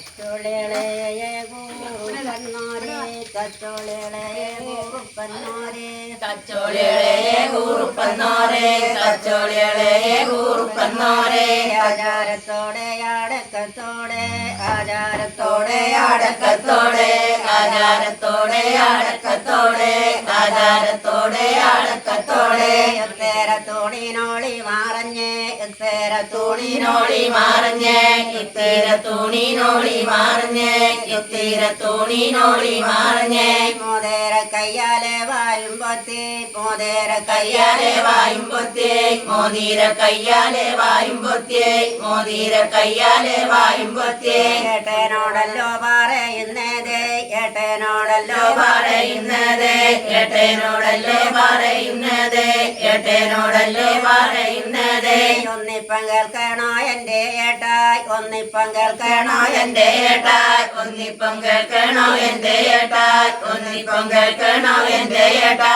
തച്ചോളിളയെ കൂറുപ്പന്മാരെ തച്ചോളിളയെ കൂറുപ്പന്മാരെ തച്ചോളികളെ കൂറുപ്പന്നോരെ തച്ചോളികളെ കൂറുപ്പന്നോരെ ആചാരത്തോടെ അടക്കത്തോടെ ആചാരത്തോടെ അടക്കത്തോടെ ആചാരത്തോടെ അടക്കത്തോടെ ആചാരത്തോടെ അടക്കത്തോടെ എത്തേര തൂണിനോളി മാറഞ്ഞ് എത്തേര തൂണിനോളി മാറഞ്ഞ് ഇത്തീര തൂണിനോളി മാറഞ്ഞ് ഇത്തീര തൂണിനോളി മാറഞ്ഞ്. മോതേര കയ്യാലെ വായും പൊത്തി മോതേര കയ്യാലെ വായും പൊത്തിയേ മോതീര കയ്യാലെ വായും പൊത്തിയേ മോതീര കയ്യാലെ വായും പൊത്തിയേ ഏട്ടനോടല്ലോ പറയുന്നത് ഏട്ടനോടല്ലോ പറയുന്നത് ഏട്ടനോടല്ലേ പറയുന്നത് ഏട്ടനോടല്ലേ ഒന്നിപ്പം കേൾക്കണോ എന്റെ ഏട്ടായി ഒന്നിപ്പം കേൾക്കണോ എന്റെ എന്റെ ഏട്ടാ ഒന്നിപ്പം കേൾക്കണോ എന്റെ ഏട്ടായി ഒന്നിപ്പം കേൾക്കണോ എന്റെ ഏട്ടാ